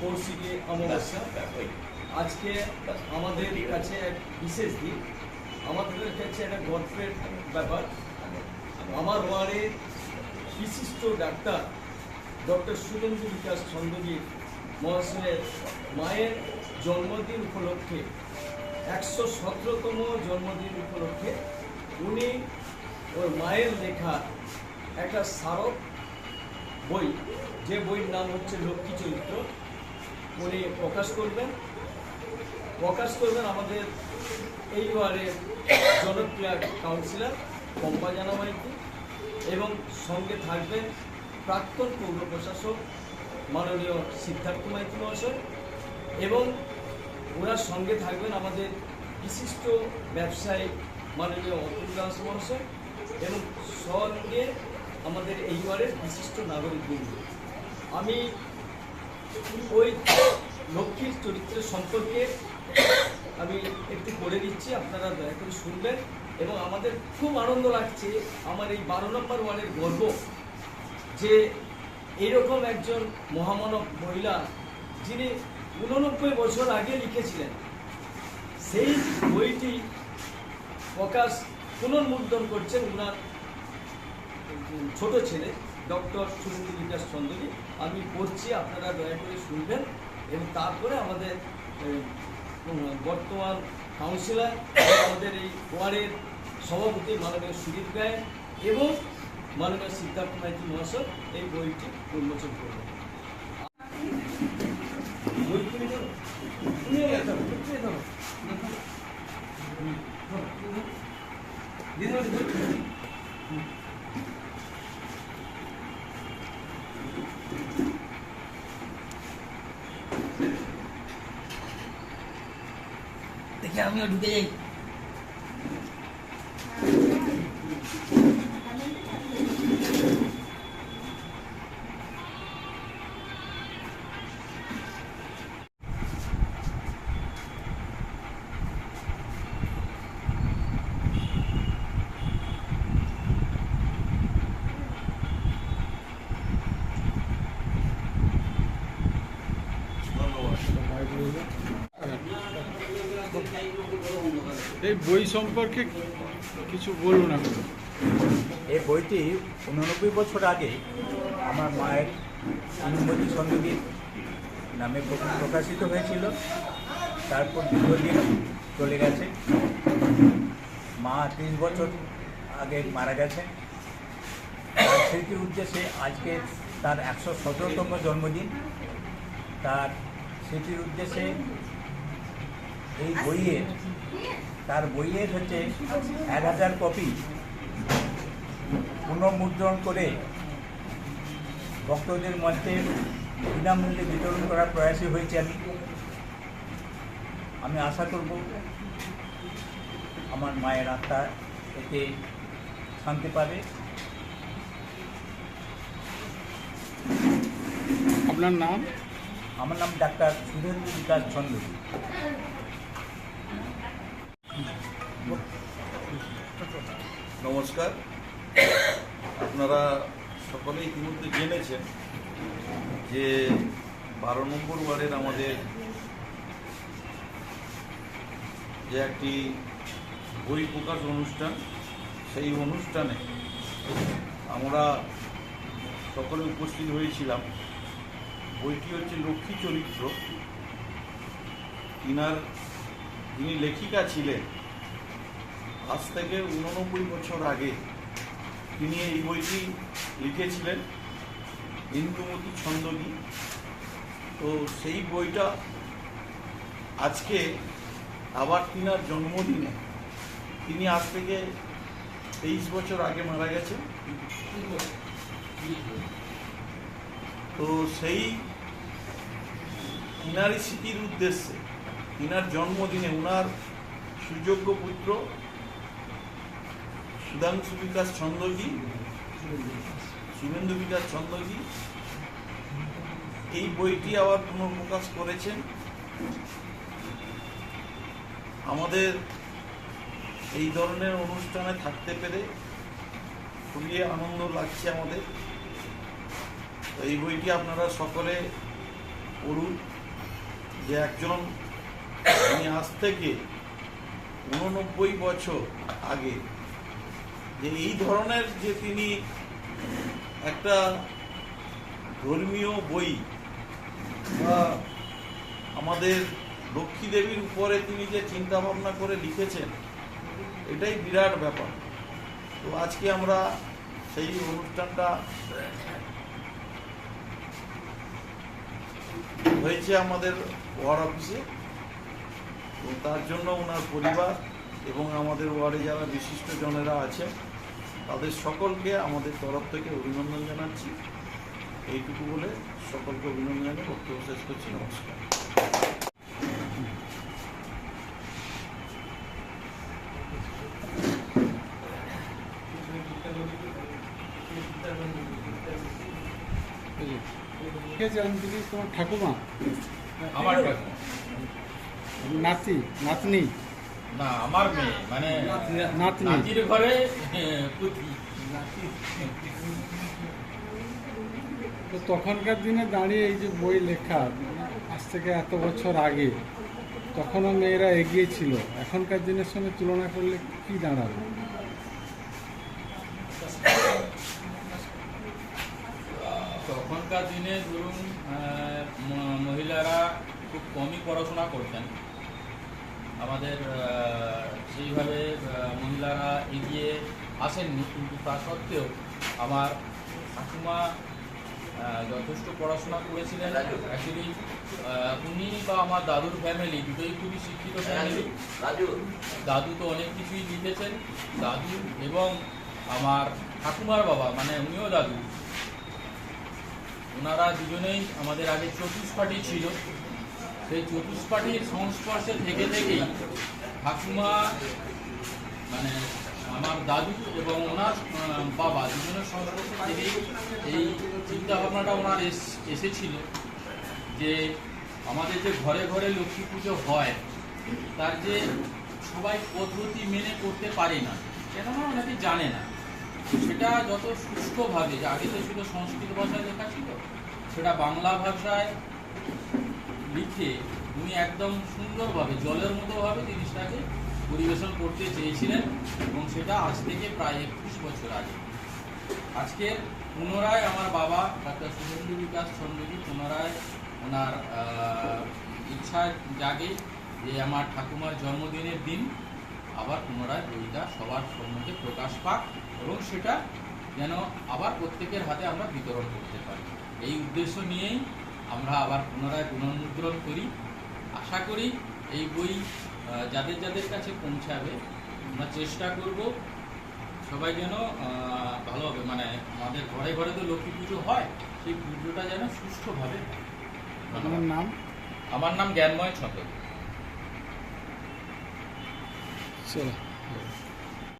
কৌশিকী অমাবস্যা? আজকে আমাদের কাছে এক বিশেষ দিন। আমাদের কাছে একটা গর্বের ব্যাপার। আমার ওয়ার্ডে বিশিষ্ট ডাক্তার ডক্টর সুরেন্দ্র বিকাশ চন্দ্রজিৎ মহাশয়ের মায়ের জন্মদিন উপলক্ষে, একশো সতেরোতম জন্মদিন উপলক্ষে উনি ওর মায়ের লেখা একটা স্মারক বই, যে বইয়ের নাম হচ্ছে লক্ষ্মী চরিত্র। উনি প্রকাশ করবেন। প্রকাশ করবেন আমাদের এই জনপ্রিয় কাউন্সিলর পম্পা জানা মাইতি এবং সঙ্গে থাকবেন প্রাক্তন পৌর প্রশাসক মাননীয় সিদ্ধার্থ মাইতি মহাশয় এবং ওনার সঙ্গে থাকবেন আমাদের বিশিষ্ট ব্যবসায়ী মাননীয় অতুল দাস মহাশয় এবং সঙ্গে আমাদের এই ওয়ার্ডের বিশিষ্ট নাগরিকবৃন্দ। আমি ওই লক্ষ্মীর চরিত্রের সম্পর্কে আমি একটু করে দিচ্ছি, আপনারা দয়া করে শুনবেন। এবং আমাদের খুব আনন্দ লাগছে, আমার এই বারো নম্বর ওয়ার্ডের গর্ব যে এরকম একজন মহামানব মহিলা যিনি উননব্বই বছর আগে লিখেছিলেন। সেই বইটি প্রকাশ পুনর্মুদ্রণ করছেন উনার ছোট ছেলে ডক্টর সুরেন্দ্র বিকাশ চন্দ্রী আমি পড়ছি, আপনারা দয়া করে শুনবেন। এবং তারপরে আমাদের বর্তমান কাউন্সিলর আমাদের এই ওয়ার্ডের সভাপতি মাননীয় সুদীপ গায়ে এবং মাননীয় সিদ্ধার্থ মাইতি মহাশয় এই বইটি উন্মোচন করবেন। বই ঢুকে যাই বই সম্পর্কে কিছু বলুন এখন এই বইটি উননব্বই বছর আগে আমার মায়ের অনুমতি সন্দীপ নামে প্রকাশিত হয়েছিল। তারপর দীর্ঘদিন চলে গেছে। মা ত্রিশ বছর আগে মারা গেছে তার স্মৃতির উদ্দেশ্যে আজকে তার একশো সতেরোতম জন্মদিন। তার স্মৃতির উদ্দেশ্যে এই বইয়ের তার বইয়ের হচ্ছে এক হাজার কপি পুনর্মুদ্রণ করে ভক্তদের মধ্যে বিনামূল্যে বিতরণ করার প্রয়াসী হয়েছে আমি। আমি আশা করব আমার মায়ের আত্মা এতে শান্তি পাবে। আপনার নাম? আমার নাম ডাক্তার সুধেন্দ্র বিকাশ চন্দ্র। নমস্কার। আপনারা সকলে ইতিমধ্যে জেনেছেন যে বারো নম্বর ওয়ার্ডের আমাদের যে একটি বই প্রকাশ অনুষ্ঠান, সেই অনুষ্ঠানে আমরা সকলে উপস্থিত হয়েছিলাম। বইটি হচ্ছে লক্ষ্মী চরিত্র। ইনার, যিনি লেখিকা ছিলেন আজ থেকে উননব্বই বছর আগে তিনি এই বইটি লিখেছিলেন ইন্দুমতি ছন্দগী তো সেই বইটা আজকে আবার তিনার জন্মদিনে, তিনি আজ থেকে তেইশ বছর আগে মারা গেছেন। তো সেই তিনারই স্মৃতির উদ্দেশ্যে, তিনার জন্মদিনে উনার সুযোগ্য পুত্র সুধাংশু বিকাশ ছন্দগী। শুভেন্দু বিকাশ ছন্দগী। এই বইটি আবার পুনঃপ্রকাশ করেছেন। আমাদের এই ধরনের অনুষ্ঠানে থাকতে পেরে খুবই আনন্দ লাগছে আমাদের। তো এই বইটি আপনারা সকলে পড়ুন। যে একজন তিনি আজ থেকে উননব্বই বছর আগে যে এই ধরনের যে তিনি একটা ধর্মীয় বই বা আমাদের লক্ষ্মী দেবীর উপরে তিনি যে চিন্তা ভাবনা করে লিখেছেন, এটাই বিরাট ব্যাপার। তো আজকে আমরা সেই অনুষ্ঠানটা হয়েছে আমাদের ওয়ার অফিসে। তো তার জন্য ওনার পরিবার এবং আমাদের ওয়ার্ডে যারা বিশিষ্ট জনেরা আছেন তাদের সকলকে আমাদের তরফ থেকে অভিনন্দন জানাচ্ছি। এইটুকু বলে সকলকে অভিনন্দন জানিয়ে বক্তব্য শেষ করছি। নমস্কার। ঠাকুমা? আমার নাতি নাতনি? না আমার মেয়ে মানে নাতির ঘরে এ, তো তখনকার দিনে দাঁড়িয়ে এই যে বই লেখা আজ থেকে এত বছর আগে তখনও মেয়েরা এগিয়ে ছিল। এখনকার দিনের সঙ্গে তুলনা করলে কি দাঁড়াবে? তখনকার দিনে ধরুন মহিলারা খুব কমই পড়াশোনা করতেন। আমাদের সেইভাবে মহিলারা এগিয়ে আসেননি কিন্তু তা সত্ত্বেও আমার ঠাকুমা যথেষ্ট পড়াশোনা করেছিলেন। অ্যাকচুয়ালি উনি বা আমার দাদুর ফ্যামিলি দুটোই খুবই শিক্ষিত ফ্যামিলি দাদু তো অনেক কিছুই লিখেছেন। দাদু এবং আমার ঠাকুমার বাবা মানে উনিও দাদু। ওনারা দুজনেই আমাদের আগে চতুষ্পাটি ছিল। সেই চতুষ্পাঠীর সংস্পর্শে থেকে থেকেই ঠাকুমা মানে আমার দাদু এবং ওনার বাবা দুজনের সংস্পর্শে থেকেই এই চিন্তা ভাবনাটা ওনার এস- এসেছিল যে আমাদের যে ঘরে ঘরে লক্ষ্মী পুজো হয়, তার যে সবাই পদ্ধতি মেনে করতে পারে না কেননা অনেকে জানে না? সেটা যত সুষ্ঠুভাবে যে আগে তো ছিল সংস্কৃত ভাষায় লেখা ছিল, সেটা বাংলা ভাষায় লিখে উনি একদম সুন্দরভাবে, জলের মতোভাবে জিনিসটাকে পরিবেশন করতে চেয়েছিলেন এবং সেটা আজ থেকে প্রায় একুশ বছর আগে। আজকে পুনরায় আমার বাবা ডাক্তার শুভেন্দু বিকাশ চন্দ্রজি পুনরায় ওনার ইচ্ছা জাগে যে আমার ঠাকুমার জন্মদিনের দিন আবার পুনরায় বইটা সবার সম্মুখে প্রকাশ পাক এবং সেটা যেন আবার প্রত্যেকের হাতে আমরা বিতরণ করতে পারি। এই উদ্দেশ্য নিয়েই আমরা আবার পুনরায় পুনর্মুদ্রণ করি। আশা করি এই বই যাদের যাদের কাছে পৌঁছাবে আমরা চেষ্টা করব সবাই যেন ভালো হবে। মানে আমাদের ঘরে ঘরে তো লক্ষ্মী পুজো হয় সেই পুজোটা যেন সুষ্ঠুভাবে। আপনার নাম? আমার নাম জ্ঞানময় ছতর। চলো।